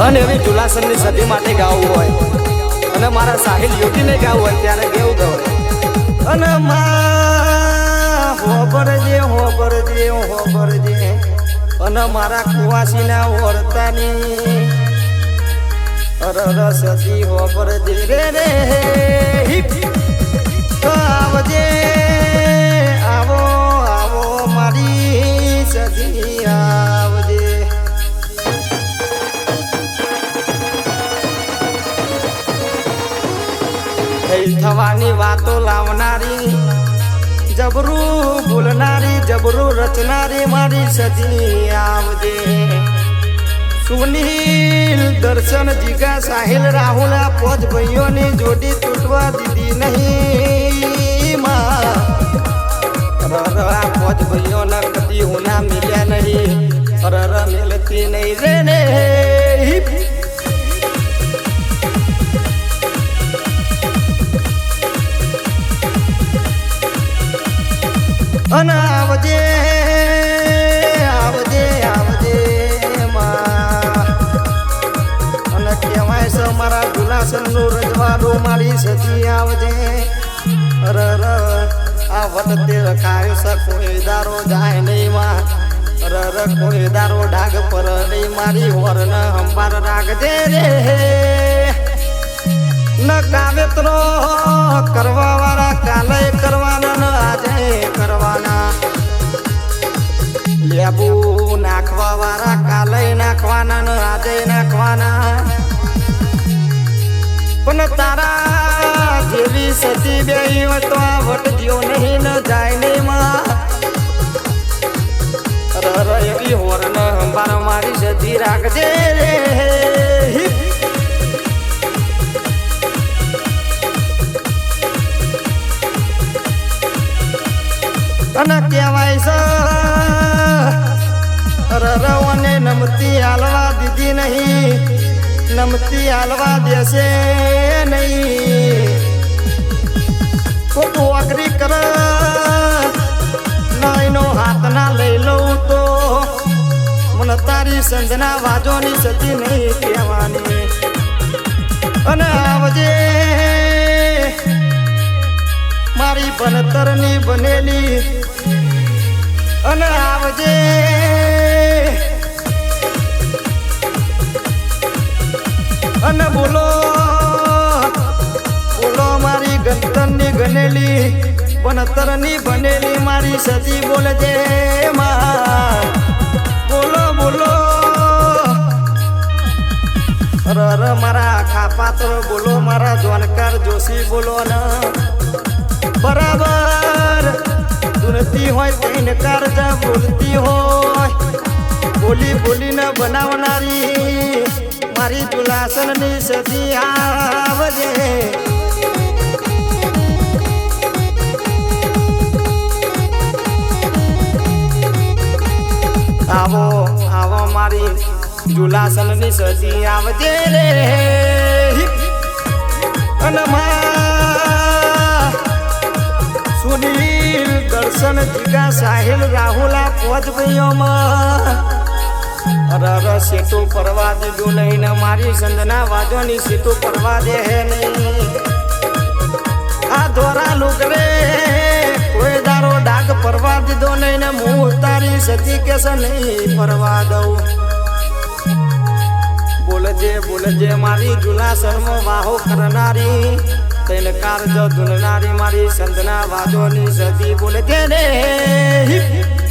અને એવી ઢુલાસનની સદી માટે ગાવું હોય અને મારા સાહિલ યોગીને ગાવું હોય ત્યારે કેવું ગવાય અને હોબરજે હોબરજે હોબરજે અને મારા કુવાસીના વર્તાની અરર સદી હોબરજે રે રે આવજે થવાની વાતો લાવનારી, જબરું ભૂલનારી, જબરું રચનારી મારી સજી આવજે. સુનિલ, દર્શન, જીગા, સાહિલ, રાહુલ, આ પોચ ભાઈઓની જોડી તૂટવા દીધી નહીં માં. આ પોચ ભાઈઓના કદી હુના મિલ્યા નહીં. અર મિલતી નહીં રે ને હિપ. અને આવજે આવજે અને કહેવાય છે, મારા ગુલાસનનું રજવાડો મારી સજી આવજે. અર આ વટતે રખાય છે, કોઈ દારો જાય નહીં માં. અર કોઈ દારો ડાગ પર નહીં, મારી હોરન હંભાર રાખજે રે. ન કાવેતરો કરવા વાળા કાલે કરવાના આજે લેબુ નાખવા વાળા કાલે નાખવાના ને આજે નાખવાના પણ તારા જેવી સતી બે તો આ વટજીઓ નહીં ન જાય નહીં માં એવી હોરન હંભાર મારી સતી રાખજે અને કહેવાય છે રરવને નમતી હાલવા દીધી નહીં. નમતી હાલવા દેશે નહીં. ખોટું અઘરી કર. નાઈનો હાથ ના લઈ લઉં તો મને તારી સંજના વાજોની સતી નહીં કહેવાની. અને આવજે. મારી બનતરની બનેલી. અને આવજે. ગંતરની ગનેલી બનતરની બનેલી મારી સતી બોલજે બોલો બોલો. રર મારા ખાપાત્ર બોલો, મારા જોનકાર જોશી બોલો ન. બરાબર સુનતી હોય તેને કારજા બોલતી હોય. બોલી, બોલીને બનાવનારી મારી દુલાસનની સદી આવજે. આવો જુલાસનની સદી આવજે રે. સુનીલ દર્શન જીગા સાહિલ રાહુલા પોચ ભાઈઓમાં અરર સેતુ પરવા દીધું નહીં ને મારી સંજના વાજોની સેતુ પરવા દે હે નહીં. આ ધોરા લુગરે કોઈ દારો ડાક પરવા દીધો નહીં ને હું સતી કેસ નહીં ફરવા દઉં બોલજે બોલજે મારી જુના શર્મો વાહો કરનારી તૈન કારજ ધૂલનારી મારી સંતના વાદોની સતી બોલજે હિપ.